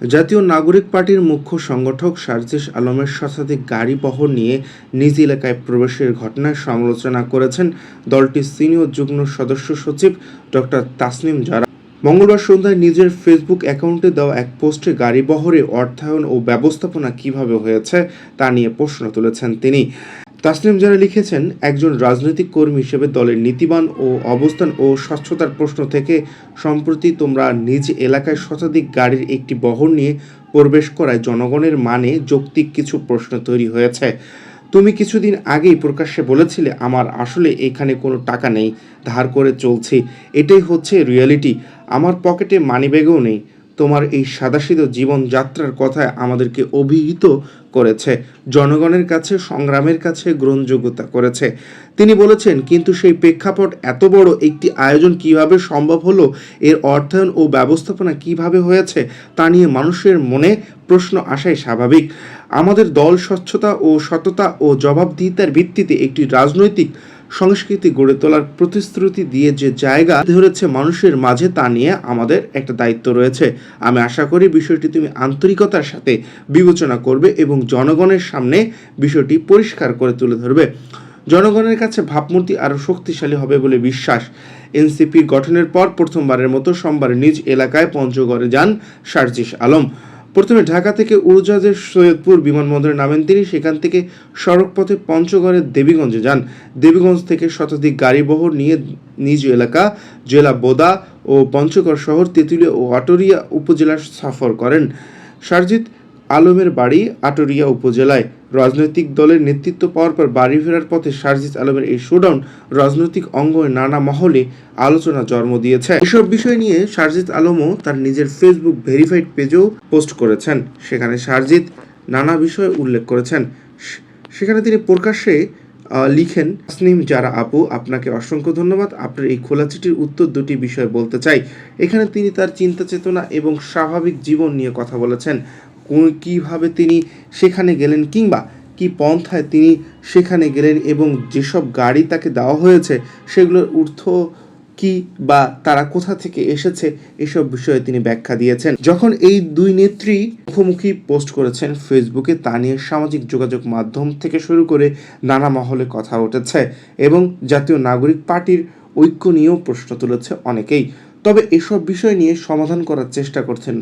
জাতীয় নাগরিক পার্টির মুখ্য সংগঠক সার্জিস আলমের শতাধিক গাড়ি বহর নিয়ে নিজ এলাকায় প্রবেশের ঘটনায় সমালোচনা করেছেন দলটির সিনিয়র যুগ্ম সদস্য সচিব ডক্টর তাসনিম জারা। মঙ্গলবার সন্ধ্যায় নিজের ফেসবুক অ্যাকাউন্টে দেওয়া এক পোস্টে গাড়ি বহরে অর্থায়ন ও ব্যবস্থাপনা কীভাবে হয়েছে তা নিয়ে প্রশ্ন তুলেছেন তিনি। তাসনিম যারা লিখেছেন, একজন রাজনৈতিক কর্মী হিসেবে দলের নীতিবান ও অবস্থান ও স্বচ্ছতার প্রশ্ন থেকে সম্প্রতি তোমরা নিজ এলাকায় শতাধিক গাড়ির একটি বহর নিয়ে প্রবেশ করায় জনগণের মানে যৌক্তিক কিছু প্রশ্ন তৈরি হয়েছে। তুমি কিছুদিন আগেই প্রকাশ্যে বলেছিলে, আমার আসলে এখানে কোনো টাকা নেই, ধার করে চলছি। এটাই হচ্ছে রিয়েলিটি। আমার পকেটে মানিব্যাগও নেই। তোমার এই সাদাসিধ জীবনযাত্রার কথায় আমাদেরকে অভিহিত করেছে, জনগণের কাছে, সংগ্রামের কাছে গ্রহণযোগ্যতা করেছে। তিনি বলেছেন, কিন্তু সেই প্রেক্ষাপট এত বড় একটি আয়োজন কীভাবে সম্ভব হলো, এর অর্থায়ন ও ব্যবস্থাপনা কীভাবে হয়েছে, তা নিয়ে মানুষের মনে প্রশ্ন আসাই স্বাভাবিক। আমাদের দল স্বচ্ছতা ও সততা ও জবাবদিহিতার ভিত্তিতে একটি রাজনৈতিক সংস্কৃতি গড়ে তোলার প্রতিশ্রুতি দিয়ে যে জায়গা ধরেছে মানুষের মাঝে, তা নিয়ে আমাদের একটা দায়িত্ব রয়েছে। আমি আশা করি বিষয়টি তুমি আন্তরিকতার সাথে বিবেচনা করবে এবং জনগণের সামনে বিষয়টি পরিষ্কার করে তুলে ধরবে। জনগণের কাছে ভাবমূর্তি আরও শক্তিশালী হবে বলে বিশ্বাস। এনসিপির গঠনের পর প্রথমবারের মতো সোমবার নিজ এলাকায় পঞ্চগড়ে যান সার্জিস আলম। প্রথমে ঢাকা থেকে উড়োজাহাজের সৈয়দপুর বিমানবন্দরে নামেন তিনি। সেখান থেকে সড়কপথে পঞ্চগড়ের দেবীগঞ্জে যান। দেবীগঞ্জ থেকে শতাধিক গাড়িবহর নিয়ে নিজ এলাকা, জেলা বোদা ও পঞ্চগড় শহর তেঁতুলিয়া ও আটোরিয়া উপজেলা সফর করেন। সারজিৎ আলমের বাড়ি আটরিয়া উপজেলায়। রাজনৈতিক দলের নেতৃত্ব পাওয়ার পর বাড়ি ফেরার পথে সারজিৎ আলমের এই শোডাউন রাজনৈতিক অঙ্গনে নানা মহলে আলোচনা জন্ম দিয়েছে। এসব বিষয় নিয়ে সারজিৎ আলমও তার নিজের ফেসবুক ভেরিফাইড পেজেও পোস্ট করেছেন। সেখানে সারজিৎ নানা বিষয় উল্লেখ করেছেন। সেখানে তিনি প্রকাশ্যে লিখেন, তাসনিম যারা আপু, আপনাকে অসংখ্য ধন্যবাদ। আপনার এই খোলা চিঠির উত্তর দুটি বিষয় বলতে চাই। এখানে তিনি তার চিন্তা চেতনা এবং স্বাভাবিক জীবন নিয়ে কথা বলেছেন। কোন- কীভাবে তিনি সেখানে গেলেন কিংবা কি পন্থায় তিনি সেখানে গেলেন এবং যেসব গাড়ি তাকে দেওয়া হয়েছে, সেগুলোর ঊর্ধ্ব কি বা তারা কোথা থেকে এসেছে, এসব বিষয়ে তিনি ব্যাখ্যা দিয়েছেন। যখন এই দুই নেত্রী মুখোমুখি পোস্ট করেছেন ফেসবুকে, তা নিয়ে সামাজিক যোগাযোগ মাধ্যম থেকে শুরু করে নানা মহলে কথা উঠেছে এবং জাতীয় নাগরিক পার্টির ঐক্য নিয়েও প্রশ্ন তুলেছে অনেকেই। তবে এসব বিষয় নিয়ে সমাধান করার চেষ্টা করছেন